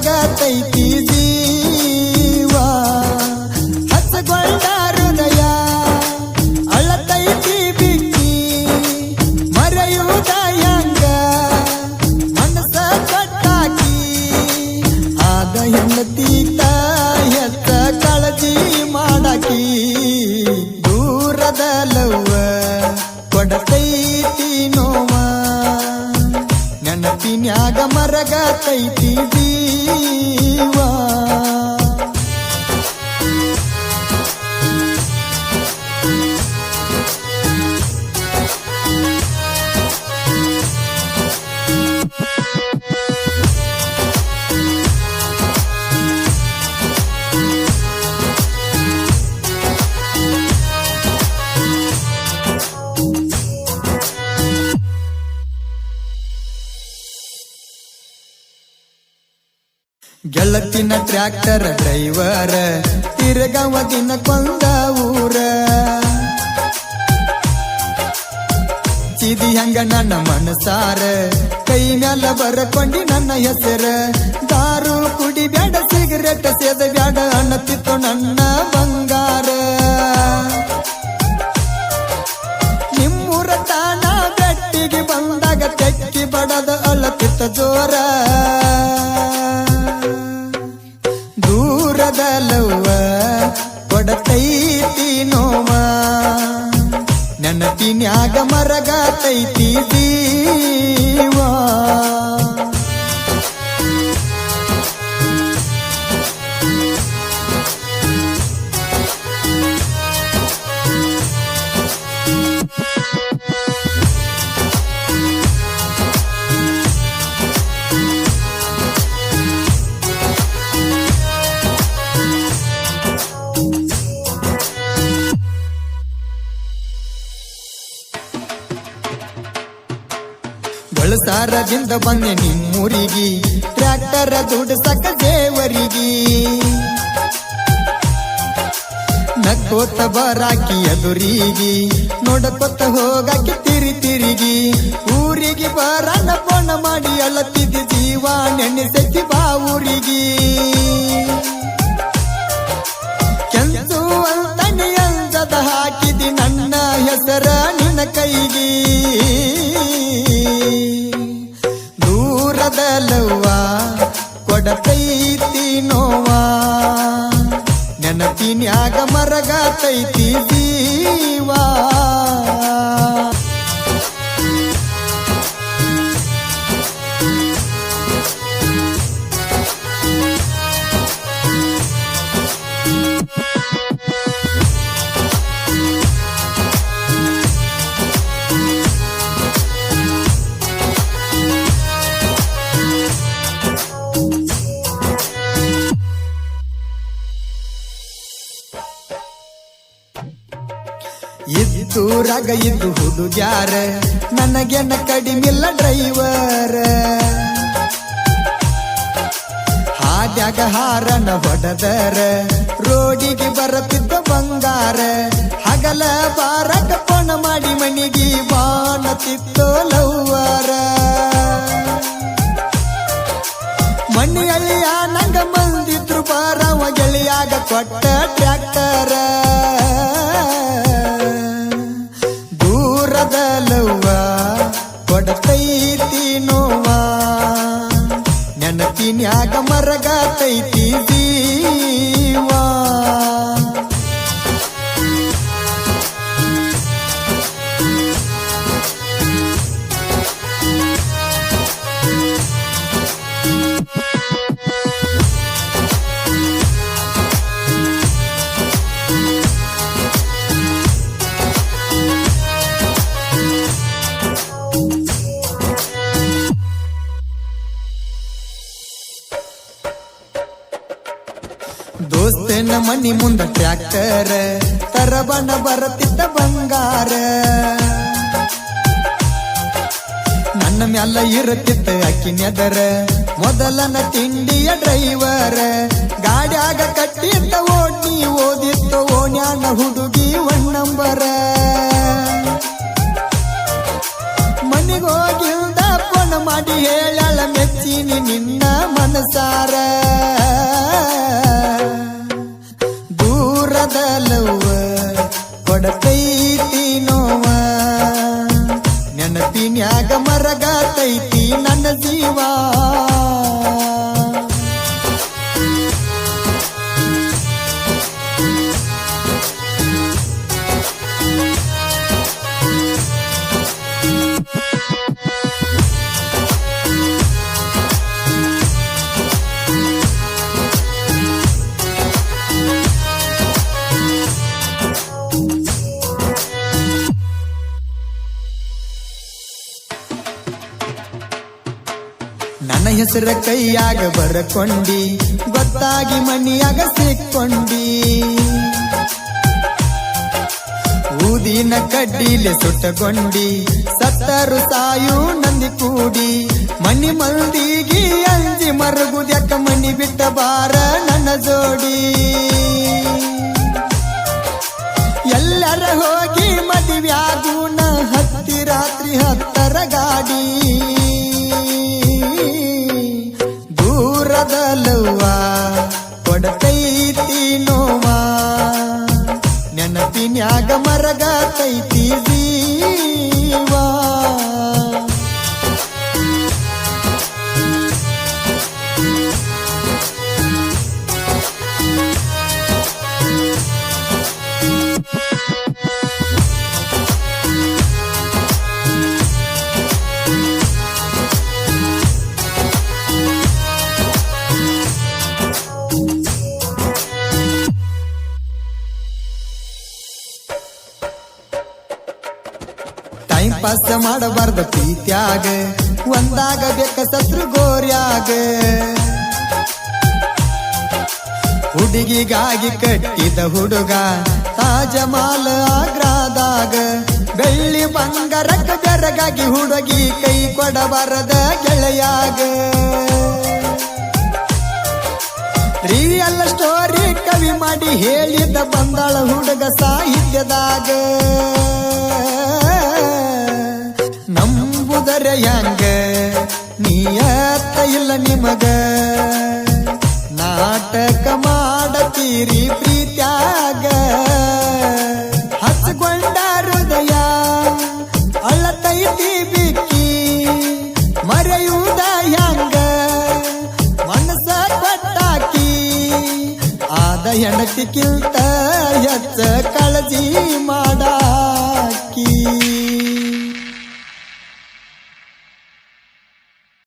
ಮರಗತೈತಿ ಜೀವ ಹಸಗೊಳ್ಳ ಹೃದಯ ಅಳತೈತಿ ಬಿಕ್ಕಿ ಮರೆಯುವುದ ಹೆಂಗ ಮನಸ ಕಟ್ಟಾಕಿ ಆದ ಹೆಂಡತಿ ಹೆತ್ತ ಕಾಳಜಿ ಮಾಡಾಕಿ ದೂರದ ಲವ್ವ ಕೊಡತೈತಿ ನೋವ ನೆನಪಿನ್ಯಾಗ ಮರಗತೈತಿ ಜೀವ ಗೆಳತಿನ ಟ್ರ್ಯಾಕ್ಟರ್ ಡ್ರೈವರ್ ತಿರುಗವ ದಿನ ಕೊಂದ ಊರ. ಚಿದಿ ಹಂಗ ನನ್ನ ಮನಸಾರ, ಕೈ ಮ್ಯಾಲ ಬರಕೊಂಡಿ ನನ್ನ ಹೆಸರ. ದಾರು ಕುಡಿ ಬ್ಯಾಡ, ಸಿಗರೆಟ್ ಸೇದ ಬ್ಯಾಡ ಅನ್ನತಿತ್ತು ನನ್ನ ಬಂಗಾರ. ನಿಮ್ಮೂರ ತಾನ ಬೆಟ್ಟಿಗೆ ಬಂದಾಗ ತೆಕ್ಕಿ ಬಡದ ಅಳತಿತ್ತ ಜೋರ. ಬಳಸಾರದಿಂದ ಬಂದೆ ನಿಮ್ಮೂರಿಗಿ. ಟ್ರ್ಯಾಕ್ಟರ್ ದುಡ್ಡು ಸಕ ದೇವರಿಗಿ. ನಕ್ಕೋತ ಬರಾಕಿ ಎದುರಿಗಿ. ನೋಡಕೊತ್ತ ಹೋಗಾಕಿ ತಿರಿ ತಿರುಗಿ. ಊರಿಗೆ ಬರನ ಪೋಣ ಮಾಡಿ ಅಲ್ಲತ್ತಿದ್ದ ಜೀವ ನೆನೆಸತಿ ಕೊಡ ಕೊಡತೈತಿ ನೋವಾ. ನೆನಪಿನ್ಯಾಗ ಮರಗತೈತಿ ಜೀವಾ. ಇದ್ದೂರಾಗ ಇದ್ದು ಹುಡುಗ್ಯಾರ, ನನಗೆನ ಕಡಿಮಿಲ್ಲ ಡ್ರೈವರ್. ಹಾದ್ಯಾಗ ಹಾರನ ಹೊಡೆದರ, ರೋಡಿಗೆ ಬರತಿದ್ದ ಬಂಗಾರ. ಹಗಲ ಬಾರಕ ಪಣ ಮಾಡಿ ಮನಿಗೆ ಬಾಣತಿತ್ತೋ ಲವ್ವರ. ಮಣ್ಣಿಯಲ್ಲಿ ನಂಗ ಬಂದಿದ್ರು ಬಾರವ ಗೆಳೆಯಾಗ ಕೊಟ್ಟ ಟ್ರ್ಯಾಕ್ಟರ. ಮನಿ ಮುಂದ ಟ್ರ್ಯಾಕ್ಟರ್ ತರಬನ ಬರತಿದ್ದ ಬಂಗಾರ. ನನ್ನ ಮ್ಯಾಲ ಇರುತ್ತಿದ್ದ ಅಕ್ಕಿ ನೆದರ, ಮೊದಲನ ತಿಂಡಿಯ ಡ್ರೈವರ್ ಗಾಡ್ಯಾಗ ಕಟ್ಟಿದ್ದ ನೀ ಓದಿತ್ತ ಕೊಡತೈತಿ ನೋವ ನೆನಪಿನ್ಯಾಗ ಮರಗಾತೈತಿ ನನ್ನ ಜೀವ. ಹೆಸರ ಕೈಯಾಗ ಬರಕೊಂಡಿ, ಗೊತ್ತಾಗಿ ಮನಿಯಾಗ ಸಿಕ್ಕೊಂಡಿ. ಊದಿನ ಕಡ್ಡಿಲೆ ಸುಟ್ಟಗೊಂಡಿ, ಸತ್ತರು ಸಾಯು ನಂದಿ ಕೂಡಿ. ಮನಿ ಮಂದಿಗೆ ಅಂಜಿ ಮರಗುದ್ಯಾಕ ಮನಿ ಬಿಟ್ಟ ಬಾರ ನನ್ನ ಜೋಡಿ. ಎಲ್ಲರ ಹೋಗಿ ಮಾಡಬಾರ್ದ ಪ್ರೀತ್ಯಾಗ, ಒಂದಾಗ ಬೇಕ ಸತ್ರು ಗೋರ್ಯಾಗ. ಹುಡುಗಿಗಾಗಿ ಕಟ್ಟಿದ ಹುಡುಗ ತಾಜಮಾಲ ಆಗ್ರಾದಾಗ. ಬೆಳ್ಳಿ ಬಂಗಾರಕ್ಕ ಬೆರಗಾಗಿ ಹುಡುಗಿ ಕೈ ಕೊಡಬಾರದ ಗೆಳೆಯಾಗ. ರಿಯಲ್ ಸ್ಟೋರಿ ಕವಿ ಮಾಡಿ ಹೇಳಿದ ಬಂದಾಳ ಹುಡುಗ ಸಾಹಿತ್ಯದಾಗ. ನಂಬುದರೆ ನೀ ನೀಯತ್ತ ಇಲ್ಲ ನಿಮಗ. ನಾಟಕ ಮಾಡತೀರಿ ಪ್ರೀತ್ಯಾಗ. ಹಚ್ಕೊಂಡ ಹೃದಯ, ಅಳತೈತಿ ಬಿಕ್ಕಿ. ಮರೆಯುವುದ ಹೆಂಗ? ಮನಸ ಕೊಟ್ಟಾಕಿ. ಆದ ಹೆಂಡತಿಕ್ಕಿಂತ ಹೆಚ್ಚ ಕಾಳಜಿ ಮಾ